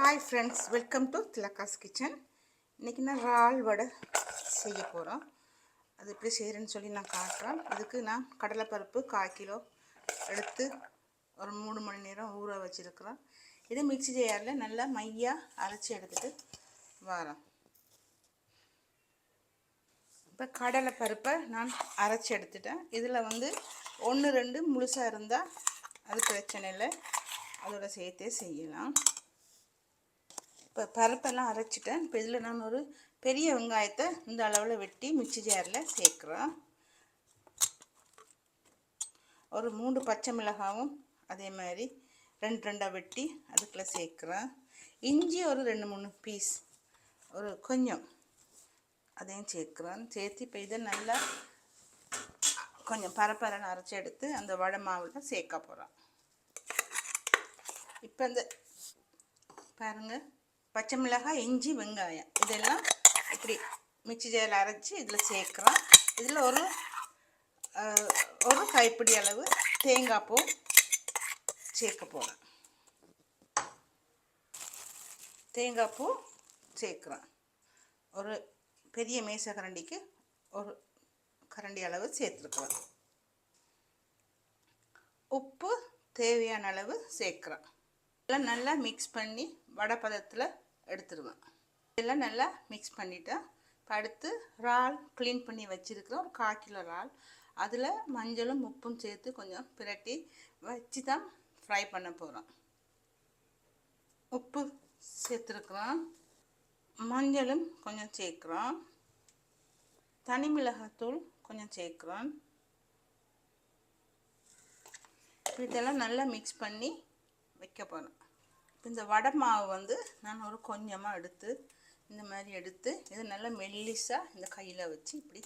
Hi friends welcome to Thilaka's kitchen இன்றைக்கி நான் இறால் வடை செய்ய போகிறோம் அது எப்படி செய்கிறேன்னு சொல்லி நான் காட்டுறேன். இதுக்கு நான் கடலைப்பருப்பு கால் கிலோ எடுத்து ஒரு மூணு மணி நேரம் ஊற வச்சுருக்குறேன் இதை மிக்ஸி ஜாரில் நல்லா மையாக அரைச்சி எடுத்துகிட்டு வரேன் இப்போ கடலைப்பருப்பை நான் அரைச்சி எடுத்துட்டேன். இதில் வந்து ஒன்று ரெண்டு முழுசாக இருந்தால் அது பிரச்சனை இல்லை. அதோட சேர்த்தே செய்யலாம். இப்போ பருப்பெல்லாம் அரைச்சிட்டேன். இப்போ இதில் நான் ஒரு பெரிய வெங்காயத்தை இந்த அளவில் வெட்டி மிக்சி ஜாரில் சேர்க்குறோம் ஒரு மூணு பச்சை மிளகாவும் அதே மாதிரி ரெண்டு ரெண்டாக வெட்டி அதுக்குள்ளே சேர்க்குறேன். இஞ்சி ஒரு ரெண்டு மூணு பீஸ் ஒரு கொஞ்சம் அதையும் சேர்க்குறேன். சேர்த்து இப்போ இதை நல்லா கொஞ்சம் பரப்பரன்னு அரைச்சி எடுத்து அந்த வடை மாவில் சேர்க்க போகிறோம் இப்போ இந்த பாருங்கள் பச்சை மிளகாய் இஞ்சி வெங்காயம். இதெல்லாம் இப்படி மிக்சி ஜெயில் அரைச்சி இதில் சேர்க்குறோம். இதில் ஒரு ஒரு கைப்பிடி அளவு தேங்காய் பூ சேர்க்க போகிறேன் தேங்காய் பூ சேர்க்குறேன் ஒரு பெரிய மேச கரண்டிக்கு ஒரு கரண்டி அளவு சேர்த்துருக்குறேன் உப்பு தேவையான அளவு சேர்க்குறேன் இதெல்லாம் நல்லா மிக்ஸ் பண்ணி வடை பதத்தில் எடுத்துருவேன். இதெல்லாம் நல்லா மிக்ஸ் பண்ணிவிட்டேன் இப்போ அடுத்து இறால் க்ளீன் பண்ணி வச்சுருக்கிறேன் ஒரு கால் கிலோ இறால். அதில் மஞ்சளும் உப்பும் சேர்த்து கொஞ்சம் பிரட்டி வச்சு தான் ஃப்ரை பண்ண போகிறோம் உப்பு சேர்த்துருக்குறோம். மஞ்சளும் கொஞ்சம் சேர்க்குறோம். தனி மிளகாத்தூள் கொஞ்சம் சேர்க்குறோம். இதெல்லாம் நல்லா மிக்ஸ் பண்ணி வைக்க போகிறோம் இந்த வடை மாவு வந்து நான் ஒரு கொஞ்சமாக எடுத்து இந்த மாதிரி எடுத்து இதை நல்லா மெல்லிஸாக இந்த கையில் வச்சு இப்படி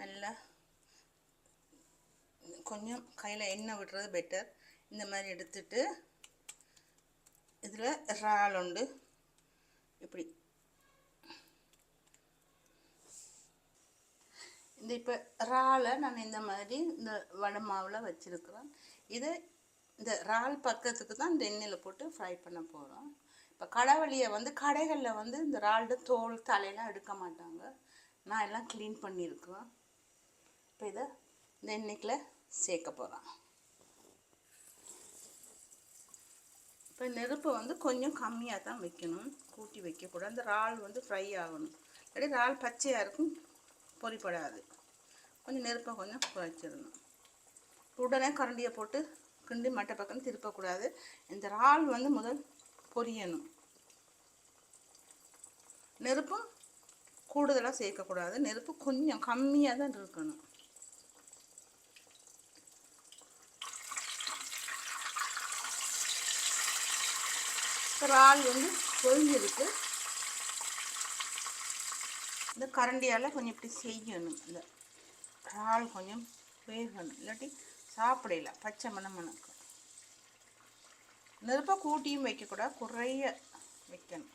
நல்லா கொஞ்சம் கையில் எண்ணெய் விடுறது பெட்டர் இந்த மாதிரி எடுத்துட்டு இதில் இறால் உண்டு. இப்படி. இந்த இப்போ இறாலை நான் இந்த மாதிரி இந்த வடை மாவில் வச்சுருக்குறேன். இது இந்த இறால் பக்கத்துக்கு தான் இந்த எண்ணெயில் போட்டு ஃப்ரை பண்ண போகிறோம் இப்போ கடவுளியை வந்து கடைகளில் வந்து இந்த இறால்டு தோல் தலையெல்லாம் எடுக்க மாட்டாங்க. நான் எல்லாம் க்ளீன் பண்ணியிருக்கோம். இப்போ இதை இந்த எண்ணெய்க்குள்ள சேர்க்க போகிறேன் இப்போ நெருப்பு வந்து கொஞ்சம் கம்மியாக தான் வைக்கணும். கூட்டி வைக்கக்கூடாது. அந்த இறால் வந்து ஃப்ரை ஆகணும். இல்லாட்டி இறால் பச்சையாக இருக்கும் பொறிப்படாது கொஞ்சம் நெருப்பை கொஞ்சம் குறைச்சிடணும். உடனே கரண்டியை போட்டு கிண்டி மட்டை பக்கம் திருப்பக்கூடாது. இந்த இறால் வந்து முதல் பொரியணும். நெருப்பும் கூடுதலாக சேர்க்கக்கூடாது. நெருப்பு கொஞ்சம் கம்மியாக தான் இருக்கணும். இறால் வந்து பொரிஞ்சிருக்கு இந்த கரண்டியால் கொஞ்சம் இப்படி செய்யணும். இந்த இறால் கொஞ்சம் வேகணும். இல்லாட்டி சாப்பிடல. பச்சை மணம் மணக்கும் நெருப்பை கூட்டியும் வைக்கக்கூடாது. குறைய வைக்கணும்.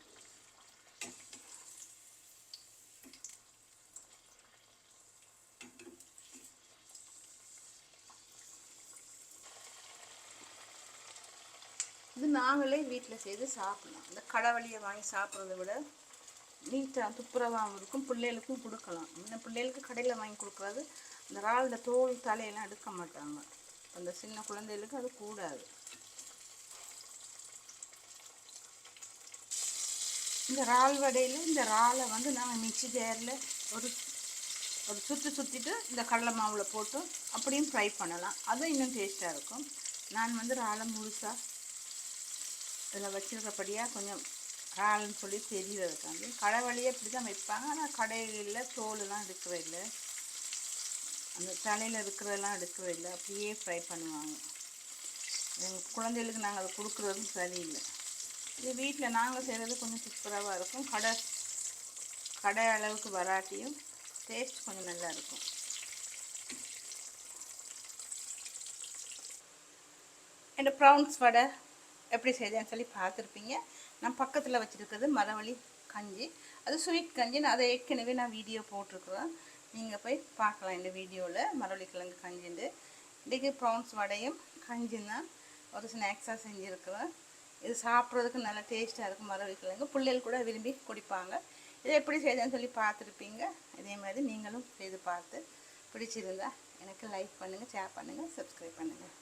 இது நாங்களே வீட்டில் செய்து சாப்பிடலாம். இந்த கடவுளியை வாங்கி சாப்பிட்றத விட நீட்டாக துப்புரவாகவும் இருக்கும். பிள்ளைகளுக்கும் கொடுக்கலாம். இந்த பிள்ளைகளுக்கு கடையில் வாங்கி கொடுக்குறது இந்த இறாலோட தோல் தலையெல்லாம் எடுக்க மாட்டாங்க. அந்த சின்ன குழந்தைகளுக்கு அது கூடாது. இந்த இறால் வடையில் இந்த இறாலை வந்து நாங்கள் மிக்சி ஜாரில் ஒரு ஒரு சுற்றி சுற்றிட்டு இந்த கடலை மாவில் போட்டு அப்படியும் ஃப்ரை பண்ணலாம். அதுவும் இன்னும் டேஸ்ட்டாக இருக்கும். நான் வந்து இறாலை முழுசாக இதில் வச்சிருக்கபடியாக கொஞ்சம் இறால்னு சொல்லி தெரியறதுக்காண்டி. கடை வழியே இப்படி தான் வைப்பாங்க. ஆனால் கடையில் தோலெல்லாம் எடுக்கவே இல்லை. அந்த தலையில் இருக்கிறதெல்லாம் எடுக்கவே இல்லை. அப்படியே ஃப்ரை பண்ணுவாங்க. எங்கள் குழந்தைகளுக்கு நாங்கள் அதை கொடுக்குறதும் சரியில்லை. இது வீட்டில் நாங்கள் செய்கிறது கொஞ்சம் சூப்பராக இருக்கும். கடை கடை அளவுக்கு வராட்டியும் டேஸ்ட் கொஞ்சம் நல்லா இருக்கும். இந்த ப்ரௌன்ஸ் வடை எப்படி செய்தேன்னு சொல்லி பார்த்துருப்பீங்க. நான் பக்கத்தில் வச்சுருக்கிறது மரவள்ளி கஞ்சி. அது ஸ்வீட் கஞ்சி. நான் அதை ஏற்கனவே நான் வீடியோ போட்டிருக்குறேன். நீங்கள் போய் பார்க்கலாம் இந்த வீடியோவில் மரவள்ளி கிழங்கு கஞ்சிண்டு. இன்றைக்கி ப்ரௌன்ஸ் வடையும் கஞ்சியும் தான். ஒரு ஸ்நாக்ஸாக செஞ்சுருக்குறேன் இது சாப்பிட்றதுக்கு நல்லா டேஸ்ட்டாக இருக்கும் மரவள்ளிக்கிழங்கு. பிள்ளைகள் கூட விரும்பி குடிப்பாங்க. இதை எப்படி செய்தேன்னு சொல்லி பார்த்துருப்பீங்க. இதே மாதிரி நீங்களும் செய்து பார்த்து பிடிச்சிருந்தா எனக்கு லைக் பண்ணுங்கள் ஷேர் பண்ணுங்கள் சப்ஸ்கிரைப் பண்ணுங்கள்